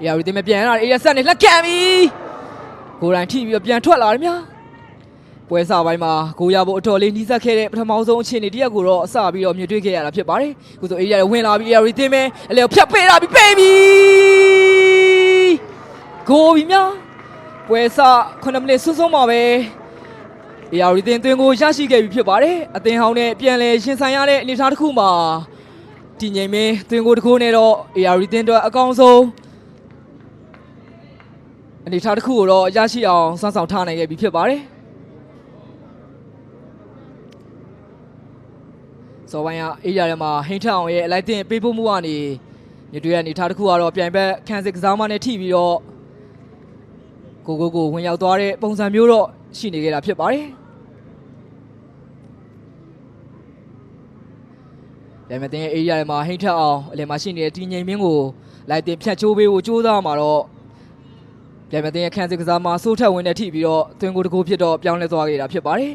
အေယာရီတင်မပြန်လာအေယာဆက်နေလက်ခံပြီကိုရိုင်းထိပြီးတော့ပြန်ထွက်လာတယ်များပွဲစားပိုင်းမှာကိုရဖို့အတော်လေးနှီးစက်ခဲ့တဲ့ပထမဆုံးအခြေအနေတရက်ကိုတော့အစပြီးတော့မြင်တွေ့ခဲ့ရတာဖြစ်ပါတယ်ခုဆိုအေယာရီဝင်လာပြီးအေယာရီတင်မယ်အလေဖြတ်ပေးလာပြီးပေးပြီကိုပြီများပွဲစား9မိနစ်စွန်းစွန်းပါပဲအေယာရီတင်သွင်းကိုရရှိခဲ့ပြီဖြစ်ပါတယ်အသင်းဟောင်းနဲ့ပြန်လည်ရှင်ဆိုင်ရတဲ့အနေအထားတစ်ခုမှာတည်ငြိမ်မင်းသွင်းကိုတစ်ခုနဲ့တော့အေယာရီတင်တော့အကောင်းဆုံး အနေအထားတစ်ခုကိုတော့ရရှိအောင်စမ်းဆောင်ထားနိုင်ခဲ့ပြီဖြစ်ပါတယ်စောပိုင်းကအေယာရီမှာဟိန်းထအောင်ရဲ့အလိုက်တင်ပေးပို့မှုကနေမြေတွေးရဲ့အနေအထားတစ်ခုကတော့ပြိုင်ဘက်ခန်းစစ်ကစားမနဲ့ထိပြီးတော့ကိုကိုကိုဝင်ရောက်သွားတဲ့ပုံစံမျိုးတော့ရှိနေခဲ့တာဖြစ်ပါတယ်ဒါပေမဲ့တင်းရဲ့ area တွေမှာဟိတ်ထက်အောင်အလယ်မှာရှိနေတဲ့တီငိမ်မင်းကိုလိုက်တင်ဖြတ်ချိုးပေးဖို့ကြိုးစားမှာတော့ ဒါပေမဲ့တင်းရဲ့ခန်းစစ်ကစားမှာစိုးထက်ဝင်တဲ့ထိပြီးတော့သွင်းကိုတကူဖြစ်တော့ပြောင်းလဲသွားခဲ့တာဖြစ်ပါတယ်